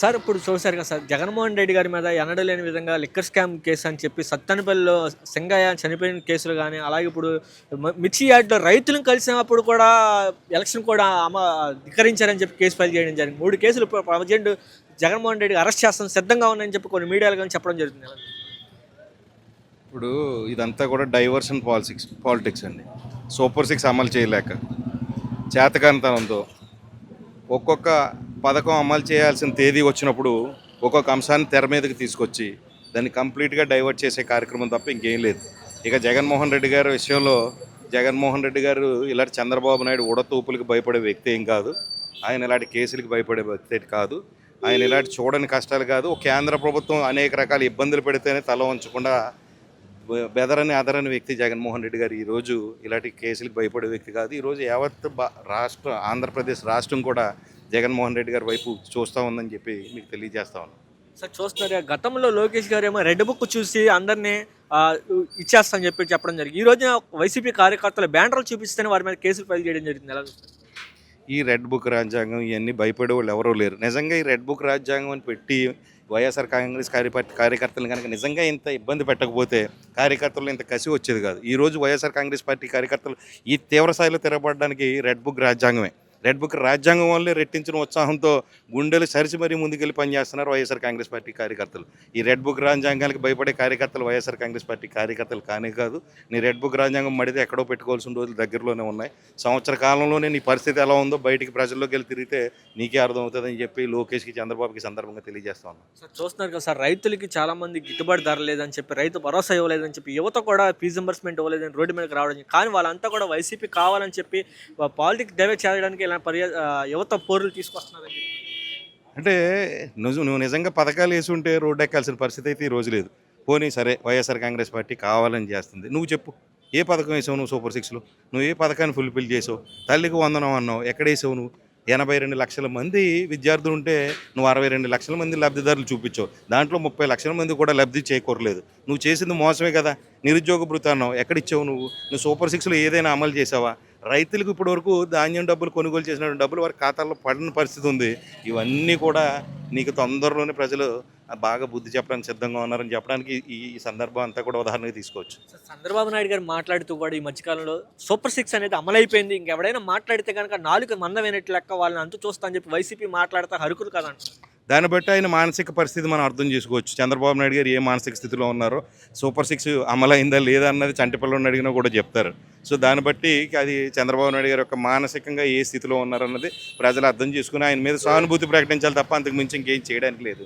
Sir ఇప్పుడు చూశారు కదా సార్ జగన్మోహన్ రెడ్డి గారి మీద ఎనడలేని విధంగా లిక్కర్ స్కామ్ కేసు అని చెప్పి సత్తనపల్లిలో సింగయ్య చనిపోయిన కేసులు కానీ అలాగే ఇప్పుడు మిర్చి యార్డ్లో రైతులను కలిసినప్పుడు కూడా ఎలక్షన్ కూడా అమ ధిక్కరించారని చెప్పి కేసు ఫైల్ చేయడం జరిగింది. మూడు కేసులు ప్రజెంట్ జగన్మోహన్ రెడ్డి అరెస్ట్ చేస్తాం సిద్ధంగా ఉన్నాయని చెప్పి కొన్ని మీడియాలు కానీ చెప్పడం జరుగుతుంది ఇప్పుడు ఇదంతా కూడా డైవర్షన్ పాలిటిక్స్ పాలిటిక్స్ అండి. సూపర్ సిక్స్ అమలు చేయలేక చేతకానితనంతో ఒక్కొక్క పథకం అమలు చేయాల్సిన తేదీ వచ్చినప్పుడు ఒక్కొక్క అంశాన్ని తెర మీదకి తీసుకొచ్చి దాన్ని కంప్లీట్గా డైవర్ట్ చేసే కార్యక్రమం తప్ప ఇంకేం లేదు. ఇక జగన్మోహన్ రెడ్డి గారి విషయంలో జగన్మోహన్ రెడ్డి గారు ఇలాంటి చంద్రబాబు నాయుడు ఉడతూపులకు భయపడే వ్యక్తి ఏం కాదు. ఆయన ఇలాంటి కేసులకు భయపడే వ్యక్తి కాదు. ఆయన ఇలాంటి చూడని కష్టాలు కాదు. కేంద్ర ప్రభుత్వం అనేక రకాల ఇబ్బందులు పెడితేనే తల వంచకుండా బెదరని అదరని వ్యక్తి జగన్మోహన్ రెడ్డి గారు ఈరోజు ఇలాంటి కేసులకు భయపడే వ్యక్తి కాదు. ఈరోజు యావత్ బా- రాష్ట్ర ఆంధ్రప్రదేశ్ రాష్ట్రం కూడా జగన్మోహన్ రెడ్డి గారి వైపు చూస్తూ ఉందని చెప్పి మీకు తెలియజేస్తా ఉన్నాను సార్ చూస్తున్నారు గతంలో లోకేష్ గారు ఏమో రెడ్ బుక్ చూసి అందరినీ ఇచ్చేస్తామని చెప్పి చెప్పడం జరిగింది. ఈ రోజున వైసీపీ కార్యకర్తలు బ్యానర్లు చూపిస్తేనే వారి మీద కేసులు ఫైల్ చేయడం జరిగింది. ఎలా చూస్తారు? ఈ రెడ్ బుక్ రాజ్యాంగం ఇవన్నీ భయపడే వాళ్ళు ఎవరూ లేరు. నిజంగా ఈ రెడ్ బుక్ రాజ్యాంగం అని పెట్టి వైఎస్ఆర్ కాంగ్రెస్ కార్యపార్టీ కార్యకర్తలు కనుక నిజంగా ఇంత ఇబ్బంది పెట్టకపోతే కార్యకర్తలు ఇంత కసి వచ్చేది కాదు. ఈరోజు వైఎస్ఆర్ కాంగ్రెస్ పార్టీ కార్యకర్తలు ఈ తీవ్ర స్థాయిలో తిరగబడడానికి రెడ్ బుక్ రాజ్యాంగమే. రెడ్ బుక్ రాజ్యాంగం వల్లే రెట్టించిన ఉత్సాహంతో గుండెలు సరిచి మరీ ముందుకెళ్ళి పనిచేస్తున్నారు వైఎస్ఆర్ కాంగ్రెస్ పార్టీ కార్యకర్తలు. ఈ రెడ్ బుక్ రాజ్యాంగానికి భయపడే కార్యకర్తలు వైఎస్ఆర్ కాంగ్రెస్ పార్టీ కార్యకర్తలు కానే కాదు. నీ రెడ్ బుక్ రాజ్యాంగం మడితే ఎక్కడో పెట్టుకోవాల్సిన రోజులు దగ్గరలోనే ఉన్నాయి. సంవత్సర కాలంలోనే నీ పరిస్థితి ఎలా ఉందో బయటికి ప్రజల్లోకి వెళ్ళి తిరిగితే నీకే అర్థమవుతుందని చెప్పి లోకేష్కి చంద్రబాబుకి సందర్భంగా తెలియజేస్తా ఉన్నాం. సార్ చూస్తున్నారు కదా సార్ రైతులకి చాలామంది గిట్టుబాటు ధర లేదని చెప్పి రైతు భరోసా ఇవ్వలేదని చెప్పి యువత కూడా ఫీజు రింబర్స్మెంట్ ఇవ్వలేదని రోడ్డు మీదకి రావడం కానీ వాళ్ళంతా కూడా వైసీపీ కావాలని చెప్పి పాలిటిక్స్ డైవర్ట్ చేయడానికి ఇలా పర్య యువత పోరులు తీసుకొస్తున్నారని అంటే నువ్వు నువ్వు నిజంగా పథకాలు వేసి ఉంటే రోడ్డు ఎక్కాల్సిన పరిస్థితి అయితే ఈ రోజు లేదు. పోనీ సరే వైఎస్ఆర్ కాంగ్రెస్ పార్టీ కావాలని చేస్తుంది. నువ్వు చెప్పు. ఏ పథకం వేసావు నువ్వు సూపర్ సిక్స్లో? నువ్వు ఏ పథకాన్ని ఫుల్ఫిల్ చేసావు? తల్లికి వందనం అన్నావు. ఎక్కడ వేసావు నువ్వు? ఎనభై రెండు లక్షల మంది విద్యార్థులు ఉంటే నువ్వు అరవై రెండు లక్షల మంది లబ్ధిదారులు చూపించావు. దాంట్లో ముప్పై లక్షల మంది కూడా లబ్ధి చేకూరలేదు. నువ్వు చేసింది మోసమే కదా. నిరుద్యోగ భృతి అన్నావు. ఎక్కడిచ్చావు నువ్వు? నువ్వు సూపర్ సిక్స్లో ఏదైనా అమలు చేసావా? రైతులకు ఇప్పటివరకు ధాన్యం డబ్బులు కొనుగోలు చేసిన డబ్బులు వారి ఖాతాల్లో పడిన పరిస్థితి ఉంది. ఇవన్నీ కూడా నీకు తొందరలోనే ప్రజలు బాగా బుద్ధి చెప్పడానికి సిద్ధంగా ఉన్నారని చెప్పడానికి ఈ సందర్భం అంతా కూడా ఉదాహరణగా తీసుకోవచ్చు. చంద్రబాబు నాయుడు గారు మాట్లాడుతూ కూడా ఈ మధ్యకాలంలో సూపర్ సిక్స్ అనేది అమలైపోయింది. ఇంకెవడైనా మాట్లాడితే కనుక నాలుగు మందమైనట్లు లెక్క వాళ్ళని అంతు చూస్తా అని చెప్పి వైసీపీ మాట్లాడితే హరుకులు కదంటారు. దాన్ని బట్టి ఆయన మానసిక పరిస్థితి మనం అర్థం చేసుకోవచ్చు. చంద్రబాబు నాయుడు గారు ఏ మానసిక స్థితిలో ఉన్నారో సూపర్ సిక్స్ అమలైందా లేదా అన్నది చంటిపిల్లని అడిగినా కూడా చెప్తారు. సో దాన్ని బట్టి అది చంద్రబాబు నాయుడు గారు యొక్క మానసికంగా ఏ స్థితిలో ఉన్నారన్నది ప్రజలు అర్థం చేసుకుని ఆయన మీద సానుభూతి ప్రకటించాలి తప్ప అంతకు మించి ఇంకేం చేయడానికి లేదు.